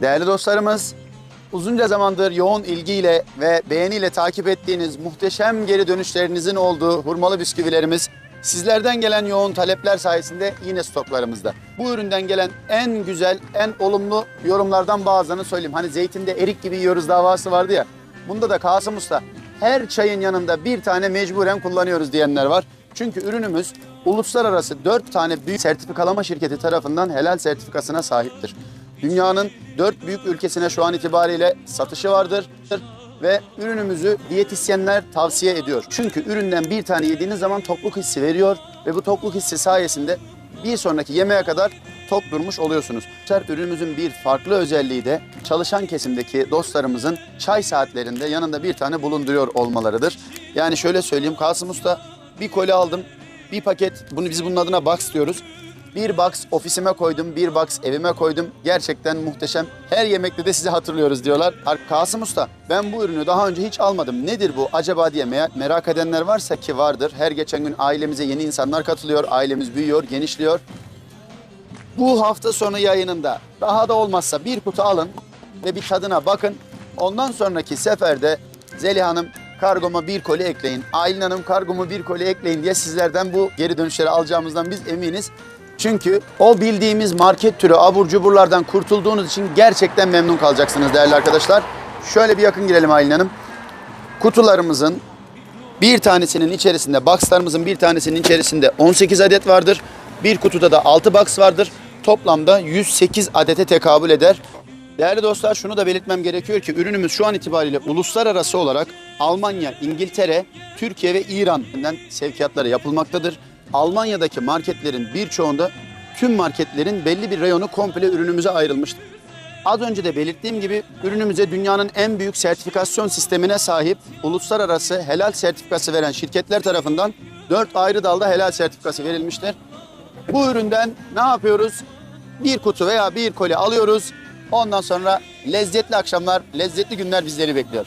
Değerli dostlarımız, uzunca zamandır yoğun ilgiyle ve beğeniyle takip ettiğiniz muhteşem geri dönüşlerinizin olduğu hurmalı bisküvilerimiz sizlerden gelen yoğun talepler sayesinde yine stoklarımızda. Bu üründen gelen en güzel, en olumlu yorumlardan bazılarını söyleyeyim. Hani zeytinde erik gibi yiyoruz davası vardı ya. Bunda da Kasım Usta her çayın yanında bir tane mecburen kullanıyoruz diyenler var. Çünkü ürünümüz uluslararası 4 tane büyük sertifikalama şirketi tarafından helal sertifikasına sahiptir. Dünyanın 4 büyük ülkesine şu an itibariyle satışı vardır ve ürünümüzü diyetisyenler tavsiye ediyor. Çünkü üründen bir tane yediğiniz zaman tokluk hissi veriyor ve bu tokluk hissi sayesinde bir sonraki yemeğe kadar tok durmuş oluyorsunuz. Ürünümüzün bir farklı özelliği de çalışan kesimdeki dostlarımızın çay saatlerinde yanında bir tane bulunduruyor olmalarıdır. Yani şöyle söyleyeyim Kasım Usta bir koli aldım, bir paket, bunu biz bunun adına box diyoruz. Bir box ofisime koydum, bir box evime koydum. Gerçekten muhteşem. Her yemekte de sizi hatırlıyoruz diyorlar. Kasım Usta, ben bu ürünü daha önce hiç almadım. Nedir bu acaba diye me- merak edenler varsa ki vardır. Her geçen gün ailemize yeni insanlar katılıyor. Ailemiz büyüyor, genişliyor. Bu hafta sonu yayınında daha da olmazsa bir kutu alın ve bir tadına bakın. Ondan sonraki seferde Zeliha Hanım kargoma bir koli ekleyin. Aylin Hanım kargomu bir koli ekleyin diye sizlerden bu geri dönüşleri alacağımızdan biz eminiz. Çünkü o bildiğimiz market türü abur cuburlardan kurtulduğunuz için gerçekten memnun kalacaksınız değerli arkadaşlar. Şöyle bir yakın girelim Aylin Hanım. Kutularımızın bir tanesinin içerisinde, boxlarımızın bir tanesinin içerisinde 18 adet vardır. Bir kutuda da 6 box vardır. Toplamda 108 adete tekabül eder. Değerli dostlar şunu da belirtmem gerekiyor ki ürünümüz şu an itibariyle uluslararası olarak Almanya, İngiltere, Türkiye ve İran'dan sevkiyatları yapılmaktadır. Almanya'daki marketlerin birçoğunda tüm marketlerin belli bir reyonu komple ürünümüze ayrılmıştır. Az önce de belirttiğim gibi ürünümüze dünyanın en büyük sertifikasyon sistemine sahip uluslararası helal sertifikası veren şirketler tarafından 4 ayrı dalda helal sertifikası verilmiştir. Bu üründen ne yapıyoruz? Bir kutu veya bir koli alıyoruz. Ondan sonra lezzetli akşamlar, lezzetli günler bizleri bekliyor.